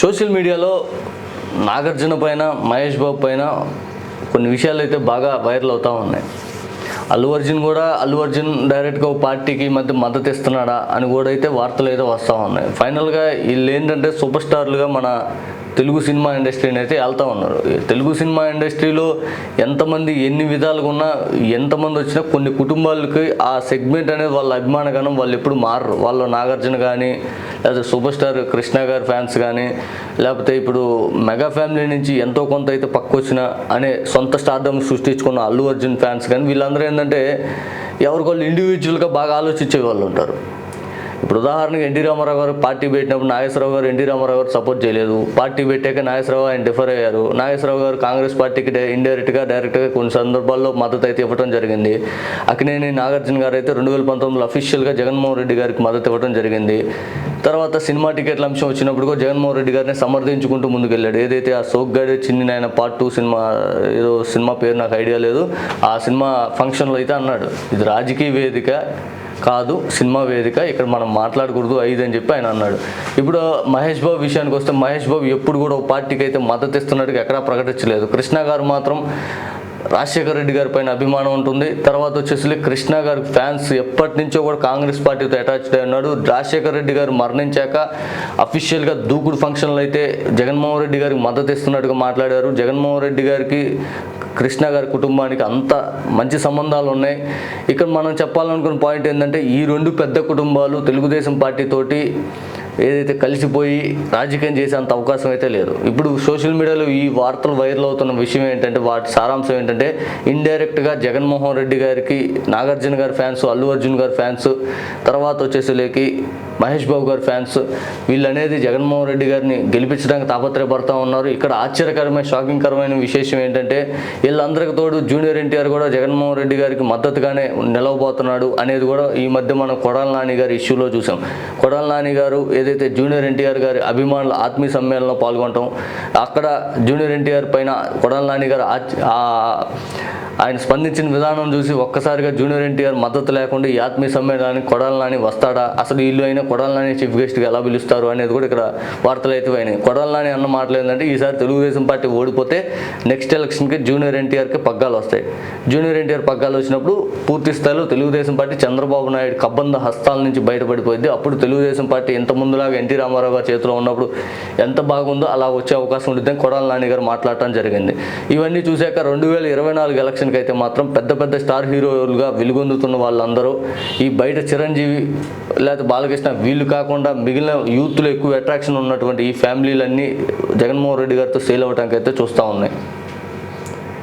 Social మీడియాలో నాగార్జున పైన మహేష్ బాబు పైన కొన్ని విషయాలు అయితే బాగా వైరల్ అవుతూ ఉన్నాయి. అల్లు అర్జున్ కూడా అల్లు అర్జున్ డైరెక్ట్గా పార్టీకి మధ్య మద్దతు ఇస్తున్నాడా అని కూడా అయితే వార్తలు అయితే వస్తూ ఉన్నాయి. ఫైనల్గా వీళ్ళు ఏంటంటే సూపర్ స్టార్లుగా మన తెలుగు సినిమా ఇండస్ట్రీని అయితే వెళ్తూ ఉన్నారు. తెలుగు సినిమా ఇండస్ట్రీలో ఎంతమంది ఎన్ని విధాలుగా ఉన్నా ఎంతమంది వచ్చినా కొన్ని కుటుంబాలకి ఆ సెగ్మెంట్ అనేది వాళ్ళ అభిమానగానం వాళ్ళు ఎప్పుడు మారరు. వాళ్ళు నాగార్జున కానీ లేదా సూపర్ స్టార్ కృష్ణ గారి ఫ్యాన్స్ కానీ లేకపోతే ఇప్పుడు మెగా ఫ్యామిలీ నుంచి ఎంతో కొంత అయితే పక్కొచ్చిన అనే సొంత స్టార్డమ్ సృష్టించుకున్న అల్లు అర్జున్ ఫ్యాన్స్ కానీ వీళ్ళందరూ ఏంటంటే ఎవరికొళ్ళు ఇండివిజువల్గా బాగా ఆలోచించే వాళ్ళు ఉంటారు. ఇప్పుడు ఉదాహరణకు ఎన్టీ రామారావు గారు పార్టీ పెట్టినప్పుడు నాగేశ్వరరావు గారు ఎన్టీ రామారావు గారు సపోర్ట్ చేయలేదు. పార్టీ పెట్టాక నాగేశ్వరరావు ఆయన డిఫర్ అయ్యారు. నాగేశ్వరరావు గారు కాంగ్రెస్ పార్టీకి ఇండైరెక్ట్గా డైరెక్ట్గా కొన్ని సందర్భాల్లో మద్దతు అయితే ఇవ్వడం జరిగింది. అక్కినేని నాగార్జున గారు అయితే రెండు వేల పంతొమ్మిదిలో అఫీషియల్గా జగన్మోహన్ రెడ్డి గారికి మద్దతు ఇవ్వడం జరిగింది. తర్వాత సినిమా టికెట్ల అంశం వచ్చినప్పుడు కూడా జగన్మోహన్ రెడ్డి గారిని సమర్థించుకుంటూ ముందుకెళ్ళాడు. ఏదైతే ఆ Soggade Chinni Nayana part two cinema ఏదో సినిమా పేరు నాకు ఐడియా లేదు. ఆ సినిమా ఫంక్షన్లో అయితే అన్నాడు. ఇది రాజకీయ వేదిక. కాదు సినిమా వేదిక ఇక్కడ మనం మాట్లాడకూడదు ఐదు అని చెప్పి ఆయన అన్నాడు. ఇప్పుడు మహేష్ బాబు విషయానికి వస్తే మహేష్ బాబు ఎప్పుడు కూడా ఒక పార్టీకి అయితే మద్దతు ఇస్తున్నట్టుగా ఎక్కడా ప్రకటించలేదు. కృష్ణ గారు మాత్రం రాజశేఖర రెడ్డి గారి పైన అభిమానం ఉంటుంది. తర్వాత వచ్చేసి కృష్ణ గారి ఫ్యాన్స్ ఎప్పటి నుంచో కూడా కాంగ్రెస్ పార్టీతో అటాచ్డ్ అయి ఉన్నాడు. రాజశేఖర రెడ్డి గారు మరణించాక అఫీషియల్గా దూకుడు ఫంక్షన్లు అయితే జగన్మోహన్ రెడ్డి గారికి మద్దతు ఇస్తున్నట్టుగా మాట్లాడారు. జగన్మోహన్ రెడ్డి గారికి కృష్ణ గారి కుటుంబానికి అంత మంచి సంబంధాలు ఉన్నాయి. ఇక్కడ మనం చెప్పాలనుకున్న పాయింట్ ఏంటంటే ఈ రెండు పెద్ద కుటుంబాలు తెలుగుదేశం పార్టీ తోటి ఏదైతే కలిసిపోయి రాజకీయం చేసేంత అవకాశం అయితే లేదు. ఇప్పుడు సోషల్ మీడియాలో ఈ వార్తలు వైరల్ అవుతున్న విషయం ఏంటంటే వాటి సారాంశం ఏంటంటే ఇండైరెక్ట్గా జగన్మోహన్ రెడ్డి గారికి నాగార్జున గారి ఫ్యాన్స్ అల్లు అర్జున్ గారి ఫ్యాన్స్ తర్వాత వచ్చేసరికి మహేష్ బాబు గారి ఫ్యాన్స్ వీళ్ళనేది జగన్మోహన్ రెడ్డి గారిని గెలిపించడానికి తాపత్రయపడతా ఉన్నారు. ఇక్కడ ఆశ్చర్యకరమైన షాకింగ్కరమైన విశేషం ఏంటంటే వీళ్ళందరికీ తోడు జూనియర్ ఎన్టీఆర్ కూడా జగన్మోహన్ రెడ్డి గారికి మద్దతుగానే నిలవబోతున్నాడు అనేది కూడా ఈ మధ్య మనం కొడాల నాని గారి ఇష్యూలో చూసాం. కొడాల నాని గారు ఏదైతే జూనియర్ ఎన్టీఆర్ గారి అభిమానుల ఆత్మీయ సమ్మేళనంలో పాల్గొనటం అక్కడ జూనియర్ ఎన్టీఆర్ పైన కొడాల నాని గారు ఆ- ఆయన స్పందించిన విధానం చూసి ఒక్కసారిగా జూనియర్ ఎన్టీఆర్ మద్దతు లేకుండా ఈ ఆత్మీయ సమ్మేళనానికి కొడాలని నాని వస్తాడా? అసలు వీళ్ళు అయినా కొడాలని చీఫ్ గెస్ట్గా ఎలా పిలుస్తారు అనేది కూడా ఇక్కడ వార్తలు అయితే అయినాయి కొడాలని అన్న మాటలు ఏంటంటే ఈసారి తెలుగుదేశం పార్టీ ఓడిపోతే నెక్స్ట్ ఎలక్షన్కి జూనియర్ ఎన్టీఆర్కి పగ్గాలు వస్తాయి. జూనియర్ ఎన్టీఆర్ పగ్గాలు వచ్చినప్పుడు పూర్తి స్థాయిలో తెలుగుదేశం పార్టీ చంద్రబాబు నాయుడు కబ్బంద హస్తాల నుంచి బయటపడిపోయింది. అప్పుడు తెలుగుదేశం పార్టీ ఎంత ముందులాగా ఎన్టీ రామారావు గారి చేతిలో ఉన్నప్పుడు ఎంత బాగుందో అలా వచ్చే అవకాశం ఉంటుంది కొడాల నాని గారు మాట్లాడటం జరిగింది. ఇవన్నీ చూశాక రెండు వేల ఇరవై నాలుగు ఎలక్షన్ ఎలక్షన్కి అయితే మాత్రం పెద్ద పెద్ద స్టార్ హీరోలుగా వెలుగొందుతున్న వాళ్ళందరూ ఈ బయట చిరంజీవి లేకపోతే బాలకృష్ణ వీళ్ళు కాకుండా మిగిలిన యూత్లో ఎక్కువ అట్రాక్షన్ ఉన్నటువంటి ఈ ఫ్యామిలీలన్నీ జగన్మోహన్ రెడ్డి గారితో సేల్ అవ్వడానికి అయితే చూస్తూ ఉన్నాయి.